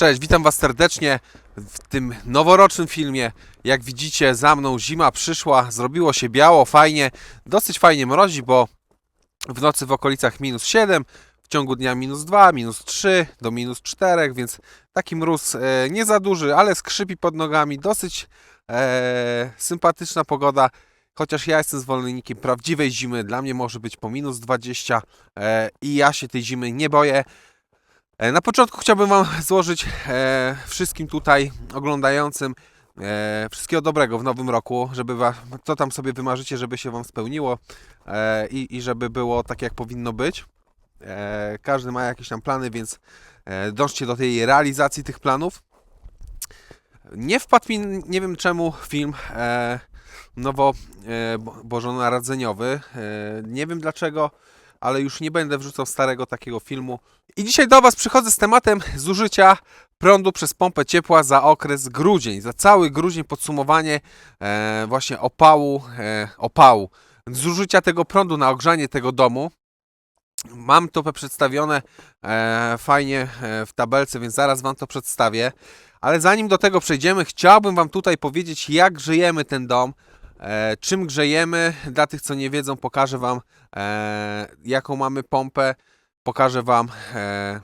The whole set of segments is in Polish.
Cześć, witam Was serdecznie w tym noworocznym filmie. Jak widzicie, za mną zima przyszła, zrobiło się biało, fajnie, dosyć fajnie mrozi, bo w nocy w okolicach minus 7, w ciągu dnia minus 2, minus 3 do minus 4, więc taki mróz e, nie za duży, ale skrzypi pod nogami, dosyć e, sympatyczna pogoda. Chociaż ja jestem zwolennikiem prawdziwej zimy, dla mnie może być po minus 20 e, i ja się tej zimy nie boję. E, Na początku chciałbym Wam złożyć e, wszystkim tutaj oglądającym e, wszystkiego dobrego w nowym roku, żeby wa, co tam sobie wymarzycie, żeby się Wam spełniło i, i żeby było tak, jak powinno być. Każdy ma jakieś tam plany, więc dążcie do tej realizacji tych planów. Nie wpadł mi, nie wiem czemu, film nowo bo- bożonarodzeniowy. Nie wiem dlaczego, ale już nie będę wrzucał starego takiego filmu. I dzisiaj do Was przychodzę z tematem zużycia prądu przez pompę ciepła za okres grudzień, za cały grudzień podsumowanie e, właśnie opału, e, opału, zużycia tego prądu na ogrzanie tego domu. Mam to przedstawione e, fajnie e, w tabelce, więc zaraz Wam to przedstawię. Ale zanim do tego przejdziemy, chciałbym Wam tutaj powiedzieć, jak grzejemy ten dom, czym grzejemy. Dla tych, co nie wiedzą, pokażę Wam, e, jaką mamy pompę, pokażę Wam, e,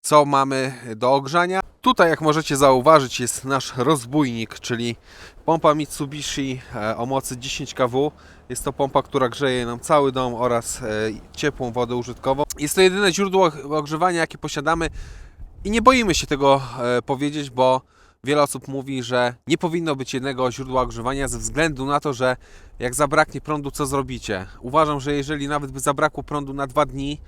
co mamy do ogrzania. Tutaj, jak możecie zauważyć, jest nasz rozbójnik, czyli pompa Mitsubishi e, o mocy 10 kW. Jest to pompa, która grzeje nam cały dom oraz e, ciepłą wodę użytkową. Jest to jedyne źródło ogrzewania, jakie posiadamy i nie boimy się tego e, powiedzieć, bo wiele osób mówi, że nie powinno być jednego źródła ogrzewania ze względu na to, że jak zabraknie prądu, co zrobicie? Uważam, że jeżeli nawet by zabrakło prądu na dwa dni,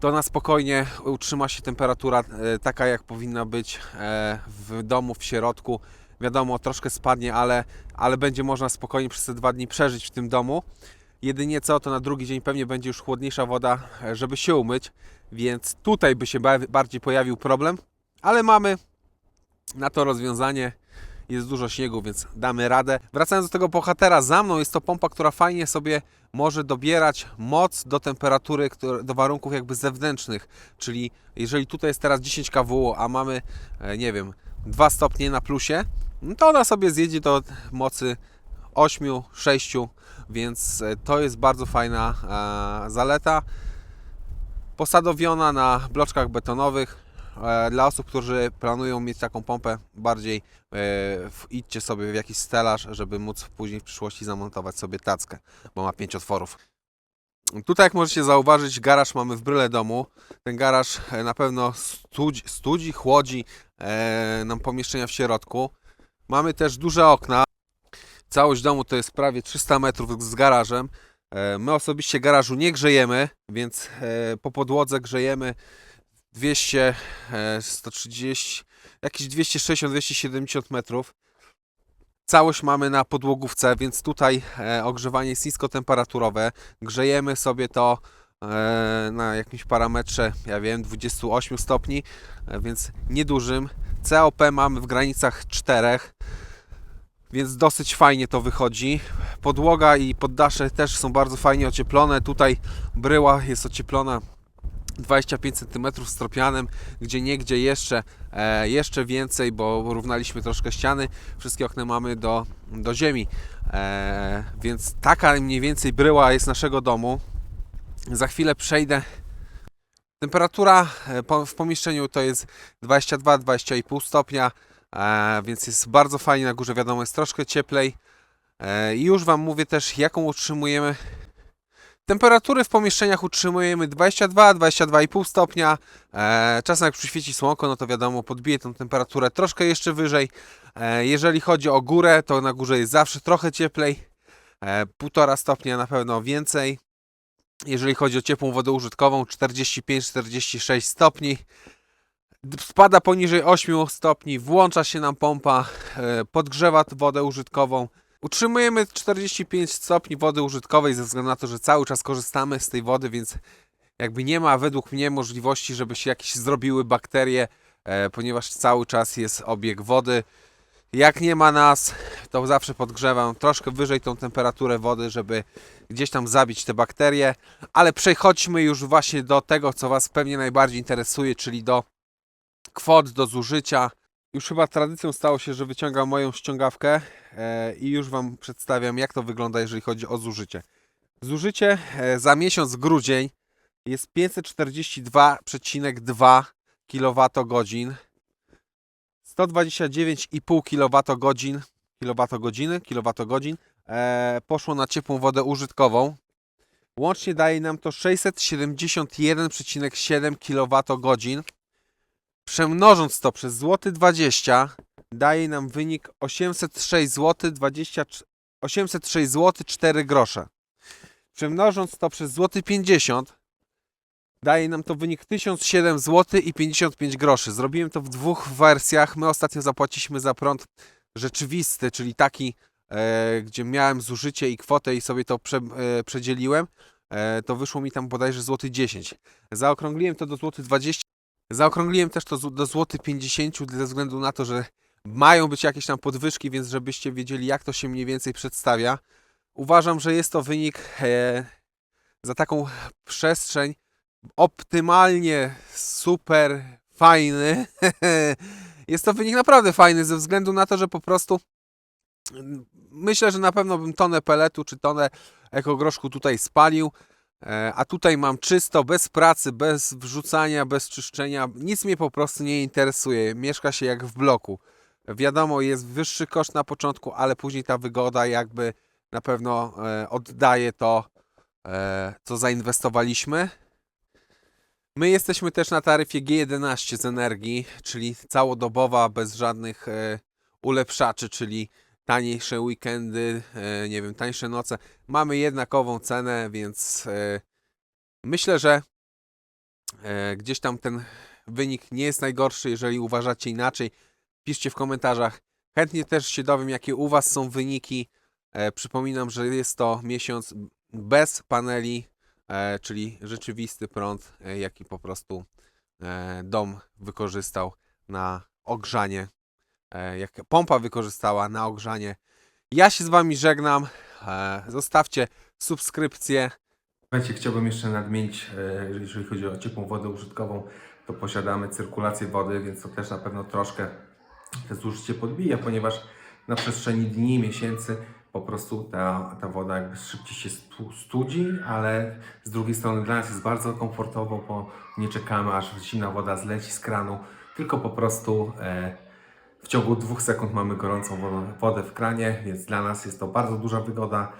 to na spokojnie utrzyma się temperatura e, taka, jak powinna być e, w domu, w środku. Wiadomo, troszkę spadnie, ale, ale będzie można spokojnie przez te dwa dni przeżyć w tym domu. Jedynie co, to na drugi dzień pewnie będzie już chłodniejsza woda, e, żeby się umyć, więc tutaj by się ba- bardziej pojawił problem, ale mamy na to rozwiązanie. Jest dużo śniegu, więc damy radę. Wracając do tego bohatera, za mną jest to pompa, która fajnie sobie może dobierać moc do temperatury, do warunków jakby zewnętrznych. Czyli jeżeli tutaj jest teraz 10 kW, a mamy, e, nie wiem, 2 stopnie na plusie, no to ona sobie zjedzie do mocy 8, 6, więc e, to jest bardzo fajna e, zaleta. Posadowiona na bloczkach betonowych. E, Dla osób, którzy planują mieć taką pompę, bardziej e, idźcie sobie w jakiś stelaż, żeby móc później w przyszłości zamontować sobie tackę, bo ma 5 otworów. Tutaj, jak możecie zauważyć, garaż mamy w bryle domu. Ten garaż e, na pewno studzi, studzi chłodzi nam pomieszczenia w środku. Mamy też duże okna. Całość domu to jest prawie 300 metrów z garażem. My osobiście garażu nie grzejemy, więc po podłodze grzejemy 200, e, 130, jakieś 260-270 metrów. Całość mamy na podłogówce, więc tutaj e, ogrzewanie jest niskotemperaturowe. Grzejemy sobie to e, na jakimś parametrze, ja wiem, 28 stopni, e, więc niedużym. COP mamy w granicach 4, więc dosyć fajnie to wychodzi. Podłoga i poddasze też są bardzo fajnie ocieplone. Tutaj bryła jest ocieplona 25 cm stropianem, gdzie niegdzie jeszcze, e, jeszcze więcej, bo równaliśmy troszkę ściany. Wszystkie okna mamy do, do ziemi. E, więc taka mniej więcej bryła jest naszego domu. Za chwilę przejdę. Temperatura e, w pomieszczeniu to jest 22-20,5 stopnia, e, więc jest bardzo fajnie. Na górze wiadomo jest troszkę cieplej. E, I już Wam mówię też, jaką utrzymujemy Temperatury w pomieszczeniach utrzymujemy 22-22,5 stopnia. E, czasem jak przyświeci słonko, no to wiadomo, podbije tą temperaturę troszkę jeszcze wyżej. E, jeżeli chodzi o górę, to na górze jest zawsze trochę cieplej. E, 1,5 stopnia na pewno więcej. Jeżeli chodzi o ciepłą wodę użytkową, 45-46 stopni. Spada poniżej 8 stopni, włącza się nam pompa, e, podgrzewa wodę użytkową. Utrzymujemy 45 stopni wody użytkowej ze względu na to, że cały czas korzystamy z tej wody, więc jakby nie ma według mnie możliwości, żeby się jakieś zrobiły bakterie, e, ponieważ cały czas jest obieg wody. Jak nie ma nas, to zawsze podgrzewam troszkę wyżej tą temperaturę wody, żeby gdzieś tam zabić te bakterie. Ale przechodźmy już właśnie do tego, co Was pewnie najbardziej interesuje, czyli do kwot do zużycia. Już chyba tradycją stało się, że wyciągam moją ściągawkę e, i już Wam przedstawiam, jak to wygląda, jeżeli chodzi o zużycie. Zużycie e, za miesiąc grudzień jest 542,2 kWh. 129,5 kWh, kWh, kWh e, poszło na ciepłą wodę użytkową. Łącznie daje nam to 671,7 kWh. Przemnożąc to przez złoty 20 daje nam wynik 806 zł 20, 806 zł 4 grosze. Przemnożąc to przez złoty 50 daje nam to wynik 1007 zł i 55 groszy. Zrobiłem to w dwóch wersjach. My ostatnio zapłaciliśmy za prąd rzeczywisty, czyli taki, e, gdzie miałem zużycie i kwotę i sobie to prze, e, przedzieliłem. E, to wyszło mi tam bodajże złoty 10. Zaokrągliłem to do złoty 20. Zaokrągliłem też to do złoty 50 ze względu na to, że mają być jakieś tam podwyżki, więc żebyście wiedzieli jak to się mniej więcej przedstawia. Uważam, że jest to wynik e, za taką przestrzeń optymalnie super fajny. jest to wynik naprawdę fajny ze względu na to, że po prostu mm, myślę, że na pewno bym tonę peletu czy tonę ekogroszku tutaj spalił. E, A tutaj mam czysto, bez pracy, bez wrzucania, bez czyszczenia. Nic mnie po prostu nie interesuje. Mieszka się jak w bloku. Wiadomo, jest wyższy koszt na początku, ale później ta wygoda jakby na pewno e, oddaje to, e, co zainwestowaliśmy. My jesteśmy też na taryfie G11 z energii, czyli całodobowa, bez żadnych ulepszaczy, czyli taniejsze weekendy, e, nie wiem, tańsze noce. Mamy jednakową cenę, więc e, myślę, że e, gdzieś tam ten wynik nie jest najgorszy. Jeżeli uważacie inaczej, piszcie w komentarzach. Chętnie też się dowiem, jakie u Was są wyniki. Przypominam, że jest to miesiąc bez paneli, czyli rzeczywisty prąd, jaki po prostu dom wykorzystał na ogrzanie, jak pompa wykorzystała na ogrzanie. Ja się z Wami żegnam. E, Zostawcie subskrypcję. Słuchajcie, chciałbym jeszcze nadmienić, e, jeżeli chodzi o ciepłą wodę użytkową, to posiadamy cyrkulację wody, więc to też na pewno troszkę te zużycie podbija, ponieważ na przestrzeni dni, miesięcy po prostu ta, ta woda jakby szybciej się stu- studzi, ale z drugiej strony dla nas jest bardzo komfortowo, bo nie czekamy aż zimna woda zleci z kranu, tylko po prostu e, w ciągu dwóch sekund mamy gorącą wodę- w kranie, więc dla nas jest to bardzo duża wygoda.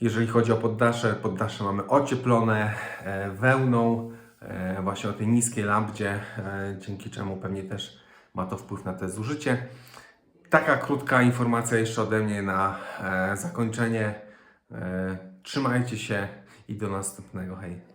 Jeżeli chodzi o poddasze, poddasze mamy ocieplone e, wełną, e, właśnie o tej niskiej lambdzie, e, dzięki czemu pewnie też ma to wpływ na te zużycie. Taka krótka informacja jeszcze ode mnie na zakończenie. Trzymajcie się i do następnego. Hej.